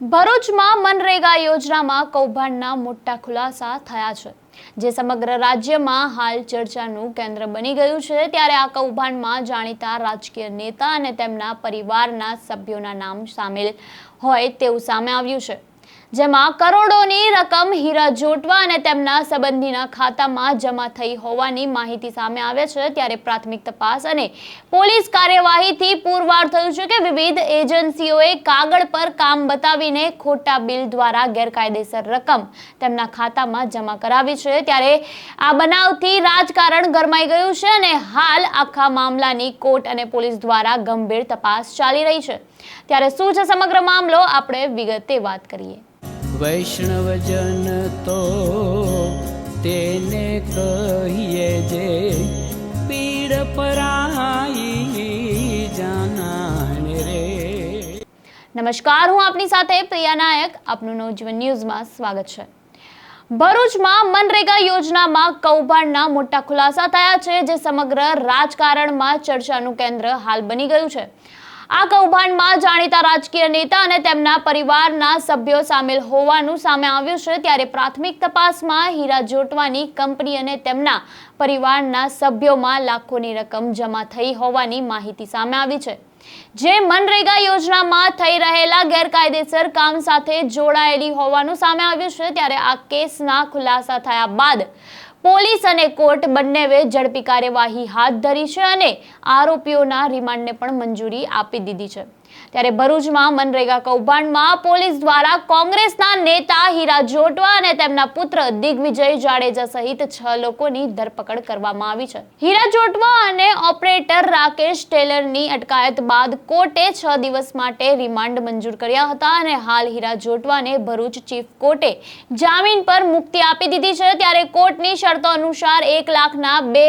ભરૂચમાં મનરેગા યોજનામાં કૌભાંડના મોટા ખુલાસા થયા છે, જે સમગ્ર રાજ્યમાં હાલ ચર્ચાનું કેન્દ્ર બની ગયું છે. ત્યારે આ કૌભાંડમાં જાણીતા રાજકીય નેતા અને તેમના પરિવારના સભ્યોના નામ સામેલ હોય તેવું સામે આવ્યું છે. જેમાં કરોડોની રકમ હીરા જોટવા અને તેમના સંબંધીના ખાતામાં જમા થઈ હોવાની માહિતી સામે આવે છે. ત્યારે પ્રાથમિક તપાસ અને પોલીસ કાર્યવાહીથી પુરવાર થયું છે કે વિવિધ એજન્સીઓએ કાગળ પર કામ બતાવીને ખોટા બિલ દ્વારા ગેરકાયદેસર રકમ તેમના ખાતામાં જમા કરાવી છે. ત્યારે આ બનાવથી રાજકારણ ગરમાઈ ગયું છે અને હાલ આખા મામલાની કોર્ટ અને પોલીસ દ્વારા ગંભીર તપાસ ચાલી રહી છે. ત્યારે શું છે સમગ્ર મામલો? આપણે વિગતે વાત કરીએ. વૈષ્ણવજન તો તેને કહીએ જે પીડ પરાઈ જાનાને રે. નમસ્કાર હું આપની સાથે પ્રિયા નાયક. આપનું નવજીવન ન્યૂઝમાં સ્વાગત છે. ભરૂચમાં મનરેગા યોજનામાં કૌભાંડના મોટા ખુલાસા થયા છે જે સમગ્ર રાજકારણમાં ચર્ચાનું કેન્દ્ર હાલ બની ગયું છે. આ કૌભાંડમાં જાણીતા રાજકીય નેતા અને તેમના પરિવારના સભ્યો સામેલ હોવાનું સામે આવ્યું છે ત્યારે પ્રાથમિક તપાસમાં હીરા જોટવાની કંપની અને તેમના પરિવારના સભ્યોમાં લાખોની રકમ જમા થઈ હોવાની માહિતી સામે આવી છે. જે મનરેગા યોજનામાં થઈ રહેલા ગેરકાયદેસર કામ સાથે જોડાયેલી હોવાનું સામે આવ્યું છે ત્યારે આ કેસના ખુલાસા થયા બાદ પોલીસ અને કોર્ટ બંનેએ ઝડપી કાર્યવાહી હાથ ધરી છે અને આરોપીઓના રિમાન્ડને પણ મંજૂરી આપી દીધી છે. ત્યારે ભરૂચમાં મનરેગા કૌભાંડમાં પોલીસ દ્વારા કોંગ્રેસના નેતા હીરા જોટવા અને તેમના પુત્ર દિગ્વિજય જાડેજા સહિત છ લોકોની ધરપકડ કરવામાં આવી છે. હીરા જોટવા અને ઓપરેટર રાકેશ ટેલરની અટકાયત બાદ કોર્ટે છ દિવસ માટે રિમાન્ડ મંજૂર કર્યા હતા અને હાલ હીરા જોટવાને ભરૂચ ચીફ કોર્ટે જામીન પર મુક્તિ આપી દીધી છે. ત્યારે કોર્ટની શરતો અનુસાર એક લાખના બે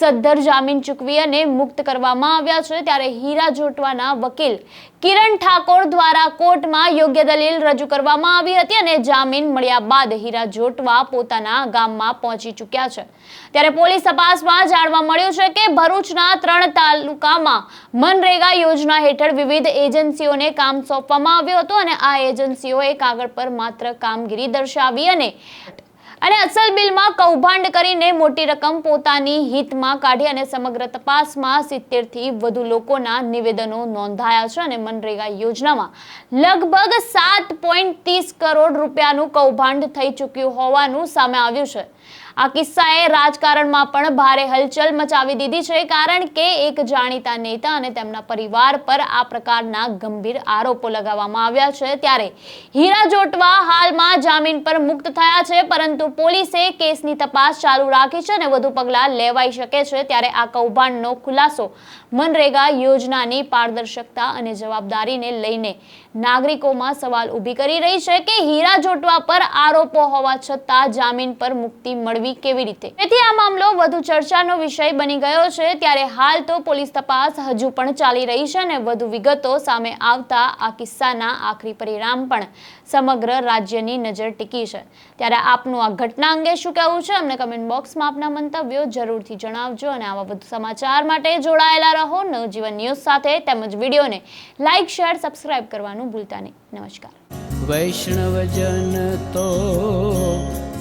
સદ્ધર જામીન ચૂકવી અને મુક્ત કરવામાં આવ્યા છે ત્યારે હીરા જોટવાના વકીલ કિરણ ઠાકોર દ્વારા કોર્ટમાં યોગ્ય દલીલ રજૂ કરવામાં આવી હતી અને જામીન મળ્યા બાદ હીરા જોટવા પોતાના ગામમાં પહોંચી ચૂક્યા છે. ત્યારે પોલીસ તપાસમાં જાણવા મળ્યું છે કે ભરૂચના ત્રણ તાલુકામાં મનરેગા યોજના હેઠળ વિવિધ એજન્સીઓને કામ સોંપવામાં આવ્યું હતું અને આ એજન્સીઓએ કાગળ પર માત્ર કામગીરી દર્શાવી અને અને અસલ બિલમાં કૌભાંડ કરીને મોટી રકમ પોતાની હિતમાં કાઢી અને સમગ્ર તપાસમાં સિત્તેરથી વધુ લોકોના નિવેદનો નોંધાયા છે અને મનરેગા યોજનામાં લગભગ સાત પોઈન્ટ ત્રીસ કરોડ રૂપિયાનું કૌભાંડ થઈ ચૂક્યું હોવાનું સામે આવ્યું છે. આ કિસ્સાએ રાજકારણમાં પણ ભારે હલચલ મચાવી દીધી છે, કારણ કે એક જાણીતા નેતા અને તેમના પરિવાર પર આ પ્રકારના ગંભીર આરોપો લગાવવામાં આવ્યા છે. ત્યારે હીરા જોટવા હાલમાં જામીન પર મુક્ત થયા છે, પરંતુ પોલીસે કેસની તપાસ ચાલુ રાખી છે અને વધુ પગલાં લેવાઈ શકે છે. ત્યારે આ કૌભાંડનો ખુલાસો મનરેગા યોજનાની પારદર્શકતા અને જવાબદારીને લઈને નાગરિકોમાં સવાલ ઊભી કરી રહી છે કે હીરા જોટવા પર આરોપો હોવા છતાં જામીન પર મુક્તિ મળવી કેવી રીતે? તેથી આ મામલો વધુ ચર્ચાનો વિષય બની ગયો છે. ત્યારે હાલ તો પોલીસ તપાસ હજુ પણ ચાલી રહી છે અને વધુ વિગતો સામે આવતા આ કિસ્સાના આખરી પરિણામ પણ સમગ્ર રાજ્યની નજર ટીકી છે. ત્યારે આપનું આ ઘટના અંગે શું કહેવું છે? અમને કમેન્ટ બોક્સમાં આપના મંતવ્યો જરૂરથી જણાવજો અને આવા વધુ સમાચાર માટે જોડાયેલા રહો. નવજીવન ન્યૂઝ સાથે તેમજ વિડીયોને લાઇક શેર, સબસ્ક્રાઇબ કરવાનું ભૂલતા નહીં. નમસ્કાર. વૈષ્ણવજન તો